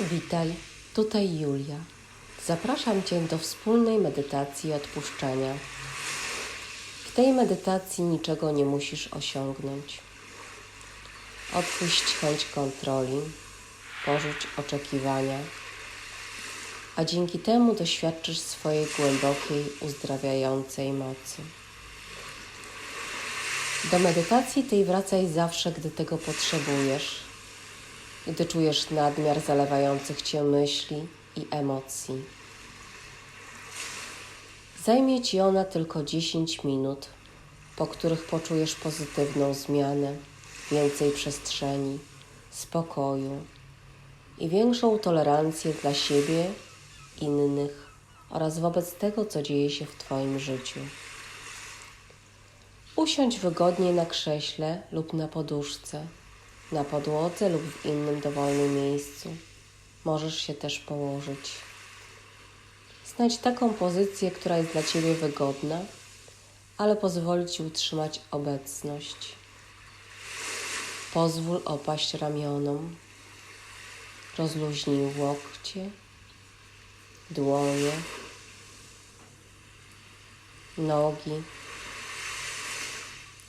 Witaj, tutaj Julia. Zapraszam Cię do wspólnej medytacji odpuszczenia. W tej medytacji niczego nie musisz osiągnąć. Odpuść chęć kontroli, porzuć oczekiwania, a dzięki temu doświadczysz swojej głębokiej, uzdrawiającej mocy. Do medytacji tej wracaj zawsze, gdy tego potrzebujesz, gdy czujesz nadmiar zalewających cię myśli i emocji. Zajmie ci ona tylko 10 minut, po których poczujesz pozytywną zmianę, więcej przestrzeni, spokoju i większą tolerancję dla siebie, innych oraz wobec tego, co dzieje się w Twoim życiu. Usiądź wygodnie na krześle lub na poduszce, na podłodze lub w innym dowolnym miejscu. Możesz się też położyć. Znajdź taką pozycję, która jest dla Ciebie wygodna, ale pozwoli Ci utrzymać obecność. Pozwól opaść ramionom. Rozluźnij łokcie, dłonie, nogi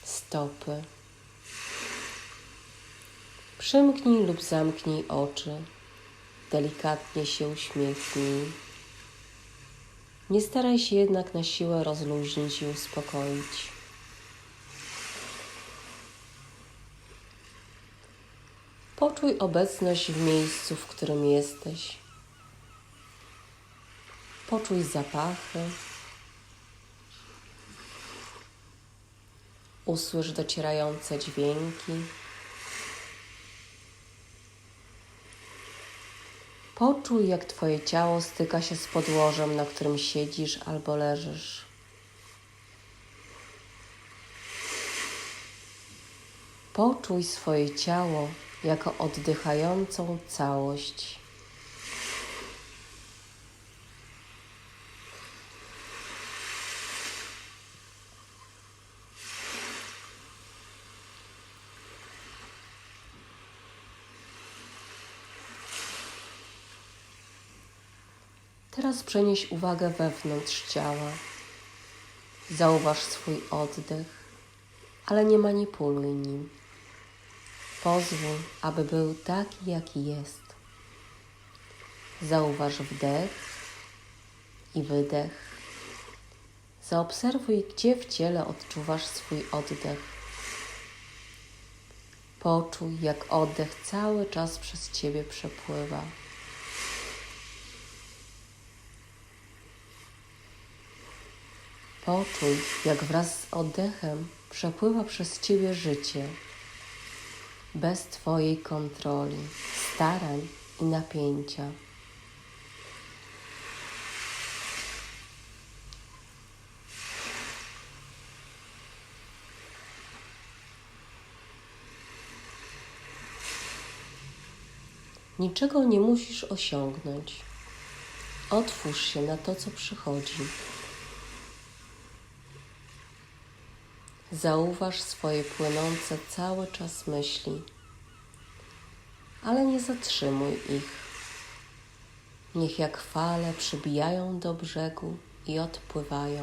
stopy. Przymknij lub zamknij oczy. Delikatnie się uśmiechnij. Nie staraj się jednak na siłę rozluźnić i uspokoić. Poczuj obecność w miejscu, w którym jesteś. Poczuj zapachy. Usłysz docierające dźwięki. Poczuj, jak Twoje ciało styka się z podłożem, na którym siedzisz albo leżysz. Poczuj swoje ciało jako oddychającą całość. Teraz przenieś uwagę wewnątrz ciała. Zauważ swój oddech, ale nie manipuluj nim. Pozwól, aby był taki, jaki jest. Zauważ wdech i wydech. Zaobserwuj, gdzie w ciele odczuwasz swój oddech. Poczuj, jak oddech cały czas przez Ciebie przepływa. Poczuj, jak wraz z oddechem przepływa przez Ciebie życie, bez Twojej kontroli, starań i napięcia. Niczego nie musisz osiągnąć. Otwórz się na to, co przychodzi. Zauważ swoje płynące cały czas myśli, ale nie zatrzymuj ich. Niech jak fale przybijają do brzegu i odpływają.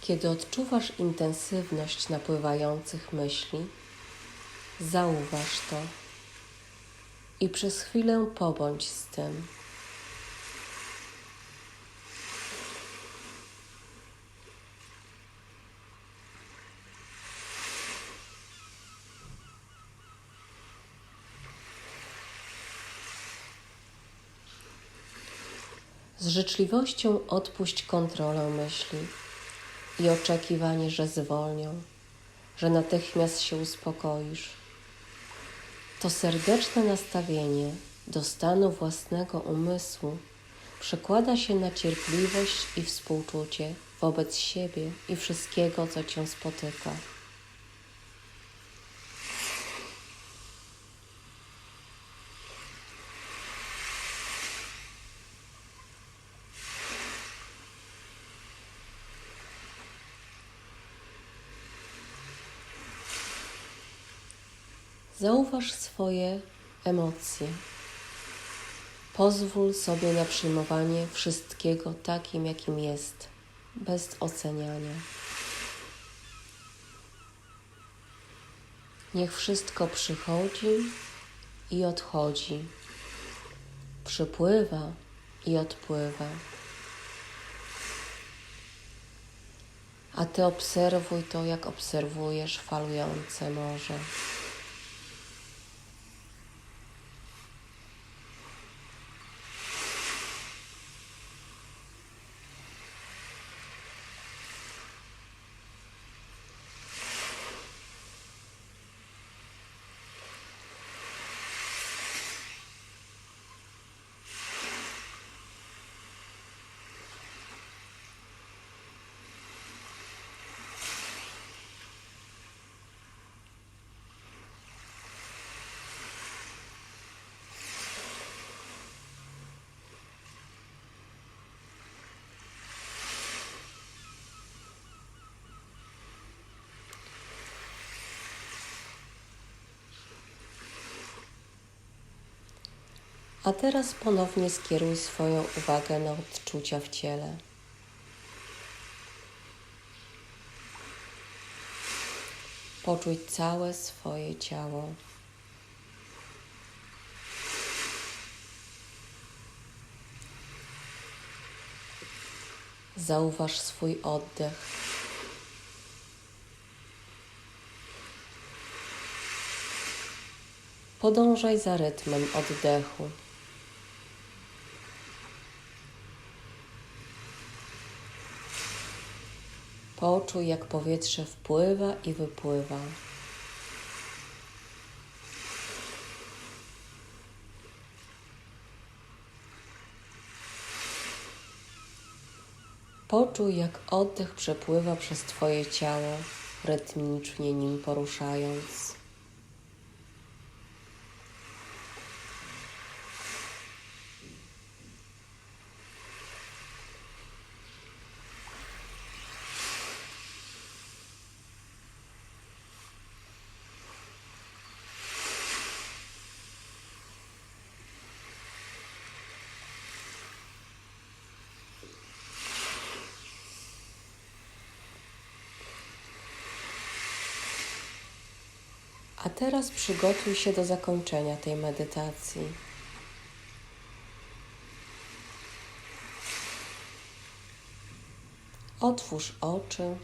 Kiedy odczuwasz intensywność napływających myśli, zauważ to i przez chwilę pobądź z tym. Z życzliwością odpuść kontrolę myśli i oczekiwanie, że zwolnią, że natychmiast się uspokoisz. To serdeczne nastawienie do stanu własnego umysłu przekłada się na cierpliwość i współczucie wobec siebie i wszystkiego, co cię spotyka. Zauważ swoje emocje. Pozwól sobie na przyjmowanie wszystkiego takim, jakim jest, bez oceniania. Niech wszystko przychodzi i odchodzi, przypływa i odpływa. A ty obserwuj to, jak obserwujesz falujące morze. A teraz ponownie skieruj swoją uwagę na odczucia w ciele. Poczuj całe swoje ciało. Zauważ swój oddech. Podążaj za rytmem oddechu. Poczuj, jak powietrze wpływa i wypływa. Poczuj, jak oddech przepływa przez Twoje ciało, rytmicznie nim poruszając. A teraz przygotuj się do zakończenia tej medytacji. Otwórz oczy.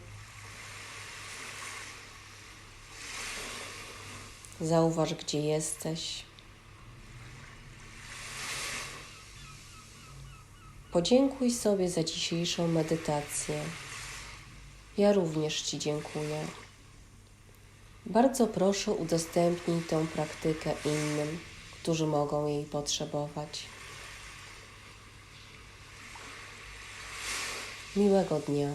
Zauważ, gdzie jesteś. Podziękuj sobie za dzisiejszą medytację. Ja również Ci dziękuję. Bardzo proszę udostępnij tę praktykę innym, którzy mogą jej potrzebować. Miłego dnia.